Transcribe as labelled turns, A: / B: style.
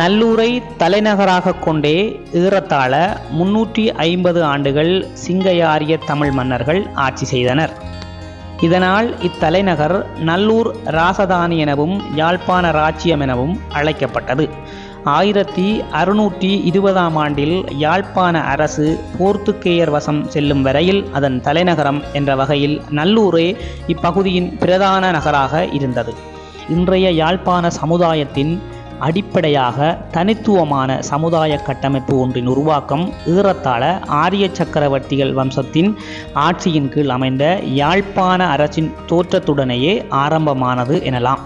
A: நல்லூரை தலைநகராக கொண்டே ஏறத்தாழ முன்னூற்றி ஐம்பது ஆண்டுகள் சிங்கையாரிய தமிழ் மன்னர்கள் ஆட்சி செய்தனர். இதனால் இத்தலைநகர் நல்லூர் ராசதானி எனவும் யாழ்ப்பாண ராச்சியம் எனவும் அழைக்கப்பட்டது. ஆயிரத்தி அறுநூற்றி இருபதாம் ஆண்டில் யாழ்ப்பாண அரசு போர்த்துக்கேயர் வசம் செல்லும் வரையில் அதன் தலைநகரம் என்ற வகையில் நல்லூரே இப்பகுதியின் பிரதான நகராக இருந்தது. இன்றைய யாழ்ப்பாண சமுதாயத்தின் அடிப்படையாக தனித்துவமான சமுதாய கட்டமைப்பு ஒன்றின் உருவாக்கம் ஏறத்தாழ ஆரிய சக்கரவர்த்திகள் வம்சத்தின் ஆட்சியின் கீழ் அமைந்த யாழ்ப்பாண அரசின் தோற்றத்துடனேயே ஆரம்பமானது எனலாம்.